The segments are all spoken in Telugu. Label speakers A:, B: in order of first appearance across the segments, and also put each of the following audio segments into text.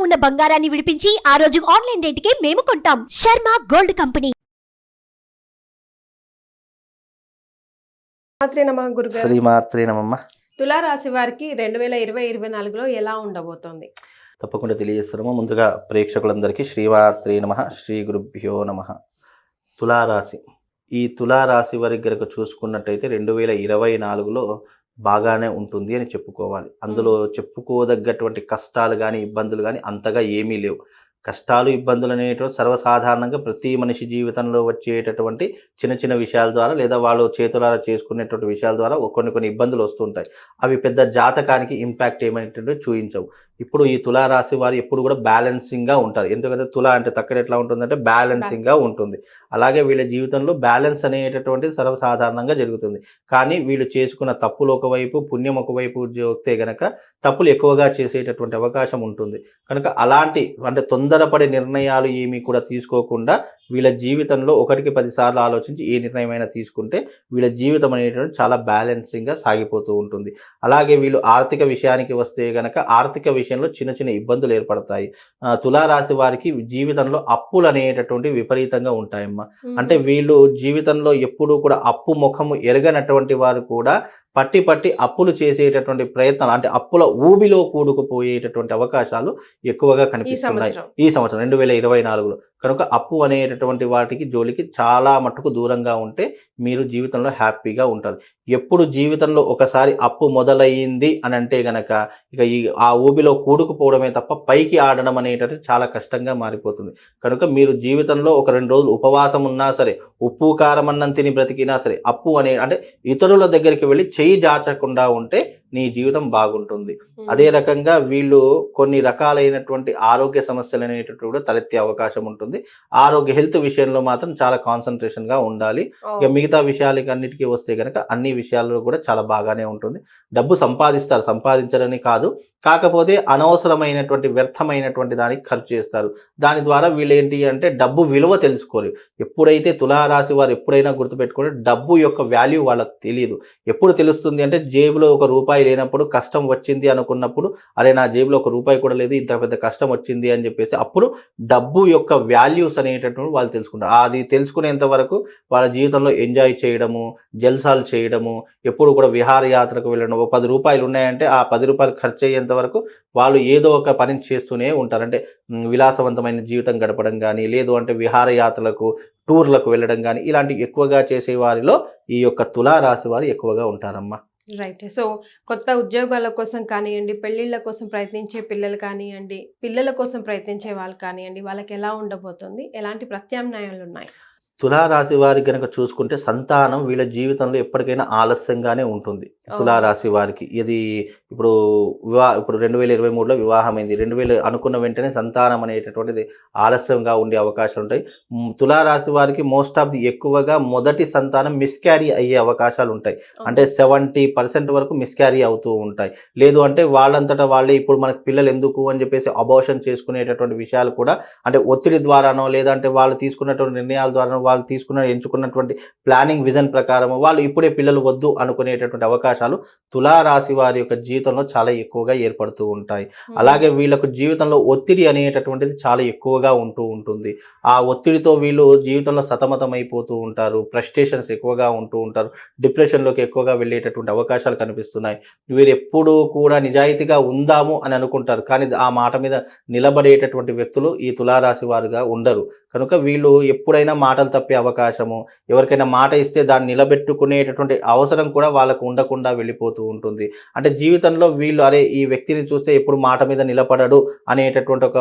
A: ఉన్న బంగారాన్ని విడిపించి ఆ రోజు ఆన్లైన్ రేటుకే మేము కొంటాం. Sharma gold company.
B: శ్రీమాత్రే నమమ్మ.
C: తులారాశి వారికి రెండు వేల ఇరవై ఇరవై నాలుగులో ఎలా ఉండబోతోంది?
B: తప్పకుండా తెలియజేస్తున్నాము. ముందుగా ప్రేక్షకులందరికీ శ్రీమాత్రే నమ శ్రీ గురుభ్యో నమ. తులారాశి. ఈ తులారాశి వారికి గనక చూసుకున్నట్టయితే రెండు వేల ఇరవై నాలుగులో బాగానే ఉంటుంది అని చెప్పుకోవాలి. అందులో చెప్పుకోదగ్గటువంటి కష్టాలు కానీ ఇబ్బందులు కానీ అంతగా ఏమీ లేవు. కష్టాలు ఇబ్బందులు అనేటువంటి సర్వసాధారణంగా ప్రతి మనిషి జీవితంలో వచ్చేటటువంటి చిన్న చిన్న విషయాల ద్వారా లేదా వాళ్ళు చేతులారా చేసుకునేటువంటి విషయాల ద్వారా కొన్ని కొన్ని ఇబ్బందులు వస్తుంటాయి. అవి పెద్ద జాతకానికి ఇంపాక్ట్ ఏమైనటువంటి చూపించవు ఇప్పుడు ఈ తులారాశి వారు ఎప్పుడు కూడా బ్యాలెన్సింగ్గా ఉంటారు. ఎందుకంటే తుల అంటే తక్కడ ఎట్లా ఉంటుందంటే బ్యాలెన్సింగ్గా ఉంటుంది. అలాగే వీళ్ళ జీవితంలో బ్యాలెన్స్ అనేటటువంటిది సర్వసాధారణంగా జరుగుతుంది. కానీ వీళ్ళు చేసుకున్న తప్పులు ఒకవైపు పుణ్యం ఒకవైపు చూస్తే గనక తప్పులు ఎక్కువగా చేసేటటువంటి అవకాశం ఉంటుంది. కనుక అలాంటి అంటే తొందరపడే నిర్ణయాలు ఏమీ కూడా తీసుకోకుండా వీళ్ళ జీవితంలో ఒకటికి పదిసార్లు ఆలోచించి ఏ నిర్ణయం అయినా తీసుకుంటే వీళ్ళ జీవితం అనేటువంటి చాలా బ్యాలెన్సింగ్గా సాగిపోతూ ఉంటుంది. అలాగే వీళ్ళు ఆర్థిక విషయానికి వస్తే గనక ఆర్థిక విషయంలో చిన్న చిన్న ఇబ్బందులు ఏర్పడతాయి. ఆ, తులారాశి వారికి జీవితంలో అప్పులు అనేటటువంటి విపరీతంగా ఉంటాయమ్మా. అంటే వీళ్ళు జీవితంలో ఎప్పుడూ కూడా అప్పు ముఖము ఎరగనటువంటి వారు కూడా పట్టి పట్టి అప్పులు చేసేటటువంటి ప్రయత్నాలు అంటే అప్పుల ఊబిలో కూడుకుపోయేటటువంటి అవకాశాలు ఎక్కువగా కనిపిస్తున్నాయి. ఈ సంవత్సరం రెండు వేల ఇరవై నాలుగులో. కనుక అప్పు అనేటటువంటి వాటికి జోలికి చాలా మట్టుకు దూరంగా ఉంటే మీరు జీవితంలో హ్యాపీగా ఉంటారు. ఎప్పుడు జీవితంలో ఒకసారి అప్పు మొదలయ్యింది అని అంటే గనక ఇక ఈ ఆ ఊబిలో కూడుకుపోవడమే తప్ప పైకి ఆడడం అనేటది చాలా కష్టంగా మారిపోతుంది. కనుక మీరు జీవితంలో ఒక రెండు రోజులు ఉపవాసం ఉన్నా సరే ఉప్పు కారం అన్నం తిని బ్రతికినా సరే అప్పు అనే అంటే ఇతరుల దగ్గరికి వెళ్ళి చెయ్యి జాచకుండా ఉంటే నీ జీవితం బాగుంటుంది. అదే రకంగా వీళ్ళు కొన్ని రకాలైనటువంటి ఆరోగ్య సమస్యలు అనేటటువంటి కూడా తలెత్తే అవకాశం ఉంటుంది. ఆరోగ్య హెల్త్ విషయంలో మాత్రం చాలా కాన్సన్ట్రేషన్గా ఉండాలి. ఇక మిగతా విషయాలకి అన్నిటికీ వస్తే కనుక అన్ని విషయాల్లో కూడా చాలా బాగానే ఉంటుంది. డబ్బు సంపాదిస్తారు సంపాదించరని కాదు. కాకపోతే అనవసరమైనటువంటి వ్యర్థమైనటువంటి దానికి ఖర్చు చేస్తారు. దాని ద్వారా వీళ్ళు ఏంటి అంటే డబ్బు విలువ తెలుసుకోరు. ఎప్పుడైతే తులారాశి వారు ఎప్పుడైనా గుర్తుపెట్టుకుంటే డబ్బు యొక్క వాల్యూ వాళ్ళకి తెలియదు ఎప్పుడు తెలుస్తుంది అంటే జేబులో ఒక రూపాయి లేనప్పుడు కష్టం వచ్చింది అనుకున్నప్పుడు అరే నా జేబులో ఒక రూపాయి కూడా లేదు ఇంత పెద్ద కష్టం వచ్చింది అని చెప్పేసి అప్పుడు డబ్బు యొక్క వాల్యూస్ అనేటటువంటి వాళ్ళు తెలుసుకుంటారు. అది తెలుసుకునేంత వరకు వాళ్ళ జీవితంలో ఎంజాయ్ చేయడము జల్సాలు చేయడము ఎప్పుడు కూడా విహారయాత్రకు వెళ్ళడం ఒక పది రూపాయలు ఉన్నాయంటే ఆ పది రూపాయలు ఖర్చు అయ్యేంత వరకు వాళ్ళు ఏదో ఒక పని చేస్తూనే ఉంటారు. అంటే విలాసవంతమైన జీవితం గడపడం కానీ లేదు అంటే విహారయాత్రలకు టూర్లకు వెళ్ళడం కానీ ఇలాంటివి ఎక్కువగా చేసే వారిలో ఈ యొక్క తులారాశి వారు ఎక్కువగా ఉంటారమ్మా.
C: రైట్ సో కొత్త ఉద్యోగాల కోసం కానివ్వండి పెళ్ళిళ్ళ కోసం ప్రయత్నించే పిల్లలు కానివ్వండి పిల్లల కోసం ప్రయత్నించే వాళ్ళు కానివ్వండి వాళ్ళకి ఎలా ఉండబోతుంది ఎలాంటి ప్రత్యామ్నాయాలు ఉన్నాయి
B: తులారాశి వారికి కనుక చూసుకుంటే సంతానం వీళ్ళ జీవితంలో ఎప్పటికైనా ఆలస్యంగానే ఉంటుంది. తులారాశి వారికి ఇది ఇప్పుడు వివాహ ఇప్పుడు రెండు వేల ఇరవై మూడులో వివాహమైంది. రెండు వేలు అనుకున్న వెంటనే సంతానం అనేటటువంటిది ఆలస్యంగా ఉండే అవకాశాలు ఉంటాయి. తులారాశి వారికి మోస్ట్ ఆఫ్ ది ఎక్కువగా మొదటి సంతానం మిస్క్యారీ అయ్యే అవకాశాలు ఉంటాయి. అంటే సెవెంటీ పర్సెంట్ వరకు మిస్క్యారీ అవుతూ ఉంటాయి. లేదు అంటే వాళ్ళంతటా వాళ్ళే ఇప్పుడు మనకి పిల్లలు ఎందుకు అని చెప్పేసి అబోషన్ చేసుకునేటటువంటి విషయాలు కూడా అంటే ఒత్తిడి ద్వారానో లేదంటే వాళ్ళు తీసుకున్నటువంటి నిర్ణయాల ద్వారానో వాళ్ళు తీసుకున్న ఎంచుకున్నటువంటి ప్లానింగ్ విజన్ ప్రకారం వాళ్ళు ఇప్పుడే పిల్లలు వద్దు అనుకునేటటువంటి అవకాశాలు తులారాశి వారి యొక్క జీవితంలో చాలా ఎక్కువగా ఏర్పడుతూ ఉంటాయి. అలాగే వీళ్ళకు జీవితంలో ఒత్తిడి అనేటటువంటిది చాలా ఎక్కువగా ఉంటూ ఉంటుంది. ఆ ఒత్తిడితో వీళ్ళు జీవితంలో సతమతం అయిపోతూ ఉంటారు ఫ్రస్ట్రేషన్స్ ఎక్కువగా ఉంటూ ఉంటారు డిప్రెషన్లోకి ఎక్కువగా వెళ్ళేటటువంటి అవకాశాలు కనిపిస్తున్నాయి. వీరు ఎప్పుడూ కూడా నిజాయితీగా ఉందాము అని అనుకుంటారు. కానీ ఆ మాట మీద నిలబడేటటువంటి వ్యక్తులు ఈ తులారాశి వారుగా ఉండరు. కనుక వీళ్ళు ఎప్పుడైనా మాటలు తప్పే అవకాశము. ఎవరికైనా మాట ఇస్తే దాన్ని నిలబెట్టుకునేటటువంటి అవసరం కూడా వాళ్ళకు ఉండకుండా వెళ్ళిపోతూ ఉంటుంది. అంటే జీవితంలో వీళ్ళు అరే ఈ వ్యక్తిని చూస్తే ఎప్పుడు మాట మీద నిలబడడు అనేటటువంటి ఒక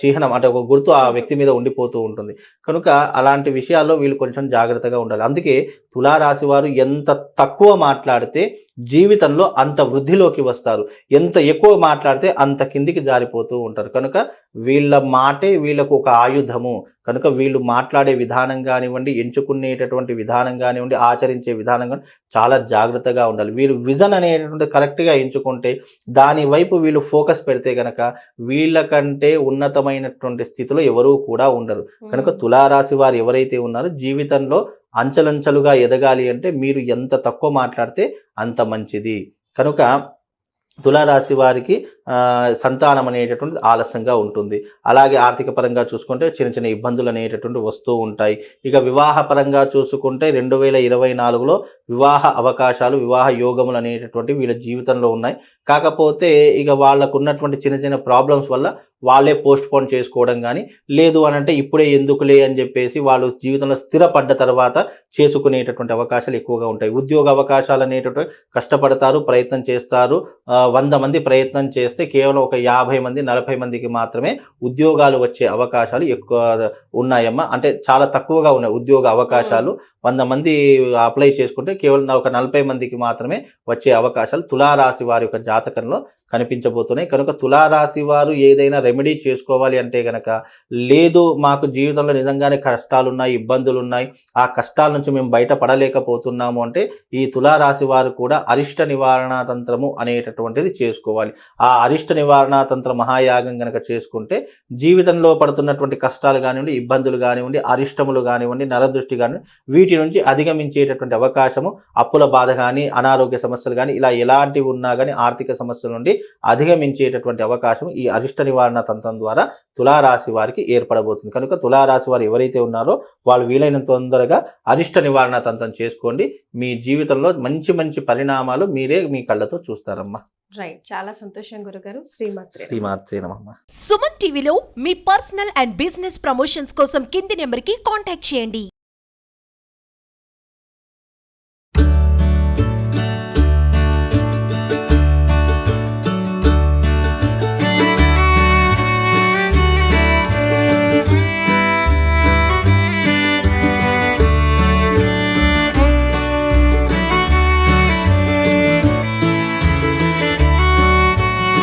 B: చిహ్నం అంటే ఒక గుర్తు ఆ వ్యక్తి మీద ఉండిపోతూ ఉంటుంది. కనుక అలాంటి విషయాల్లో వీళ్ళు కొంచెం జాగ్రత్తగా ఉండాలి. అందుకే తులారాశి వారు ఎంత తక్కువ మాట్లాడితే జీవితంలో అంత వృద్ధిలోకి వస్తారు. ఎంత ఎక్కువ మాట్లాడితే అంత కిందికి జారిపోతూ ఉంటారు. కనుక వీళ్ళ మాటే వీళ్ళకు ఒక ఆయుధము. కనుక వీళ్ళు మాట్లాడే విధానం కానివ్వండి ఎంచుకునేటటువంటి విధానం కానివ్వండి ఆచరించే విధానం కానీ చాలా జాగ్రత్తగా ఉండాలి. వీళ్ళు విజన్ అనేటటువంటి కరెక్ట్గా ఎంచుకుంటే దాని వైపు వీళ్ళు ఫోకస్ పెడితే కనుక వీళ్ళకంటే ఉన్నతమైనటువంటి స్థితిలో ఎవరూ కూడా ఉండరు. కనుక తులారాశి వారు ఎవరైతే ఉన్నారో జీవితంలో అంచెలంచెలుగా ఎదగాలి అంటే మీరు ఎంత తక్కువ మాట్లాడితే అంత మంచిది. కనుక తులారాశి వారికి ఆ, సంతానం అనేటటువంటిది ఆలస్యంగా ఉంటుంది. అలాగే ఆర్థిక పరంగా చూసుకుంటే చిన్న చిన్న ఇబ్బందులు అనేటటువంటి వస్తూ ఉంటాయి. ఇక వివాహ పరంగా చూసుకుంటే రెండు వేల ఇరవై నాలుగులో వివాహ అవకాశాలు వివాహ యోగములు అనేటటువంటి వీళ్ళ జీవితంలో ఉన్నాయి. కాకపోతే ఇక వాళ్ళకు ఉన్నటువంటి చిన్న చిన్న ప్రాబ్లమ్స్ వల్ల వాళ్ళే పోస్ట్ పోన్ చేసుకోవడం కానీ లేదు అని అంటే ఇప్పుడే ఎందుకులే అని చెప్పేసి వాళ్ళు జీవితంలో స్థిరపడ్డ తర్వాత చేసుకునేటటువంటి అవకాశాలు ఎక్కువగా ఉంటాయి. ఉద్యోగ అవకాశాలు అనేటటువంటి కష్టపడతారు ప్రయత్నం చేస్తారు. వంద మంది ప్రయత్నం చేస్తే కేవలం ఒక యాభై మంది నలభై మందికి మాత్రమే ఉద్యోగాలు వచ్చే అవకాశాలు ఎక్కువ ఉన్నాయమ్మా. అంటే చాలా తక్కువగా ఉన్నాయి ఉద్యోగ అవకాశాలు. వంద మంది అప్లై చేసుకుంటే కేవలం ఒక నలభై మందికి మాత్రమే వచ్చే అవకాశాలు తులారాశి వారి యొక్క జాతకంలో కనిపించబోతున్నాయి. కనుక తులారాశి వారు ఏదైనా రెమెడీ చేసుకోవాలి అంటే కనుక లేదు మాకు జీవితంలో నిజంగానే కష్టాలు ఉన్నాయి ఇబ్బందులు ఉన్నాయి ఆ కష్టాల నుంచి మేము బయటపడలేకపోతున్నాము అంటే ఈ తులారాశి వారు కూడా అరిష్ట నివారణ తంత్రము అనేటటువంటిది చేసుకోవాలి. ఆ అరిష్ట నివారణ తంత్ర మహాయాగం కనుక చేసుకుంటే జీవితంలో పడుతున్నటువంటి కష్టాలు కానివ్వండి ఇబ్బందులు కానివ్వండి అరిష్టములు కానివ్వండి నరదృష్టి కానివ్వండి వీటి నుంచి అధిగమించేటటువంటి అవకాశము అప్పుల బాధ కానీ అనారోగ్య సమస్యలు కానీ ఇలా ఎలాంటివి ఉన్నా కానీ ఆర్థిక సమస్యల నుండి అధిగమించేటటువంటి అవకాశం ఈ అరిష్ట నివారణ తంత్రం ద్వారా తులారాశి వారికి ఏర్పడబోతుంది. కనుక తులారాశి వారు ఎవరైతే ఉన్నారో వాళ్ళు వీలైనంత తొందరగా అరిష్ట నివారణ తంత్రం చేసుకోండి. మీ జీవితంలో మంచి మంచి పరిణామాలు మీరే మీ కళ్ళతో చూస్తారమ్మా.
C: రైట్ చాలా సంతోషం గురుగారు. శ్రీమాత్రి
B: శ్రీమాత్రే
A: సుమన్ టీవీలో మీ పర్సనల్ అండ్ బిజినెస్ ప్రమోషన్స్ కోసం కింది నెంబర్కి కాంటాక్ట్ చేయండి.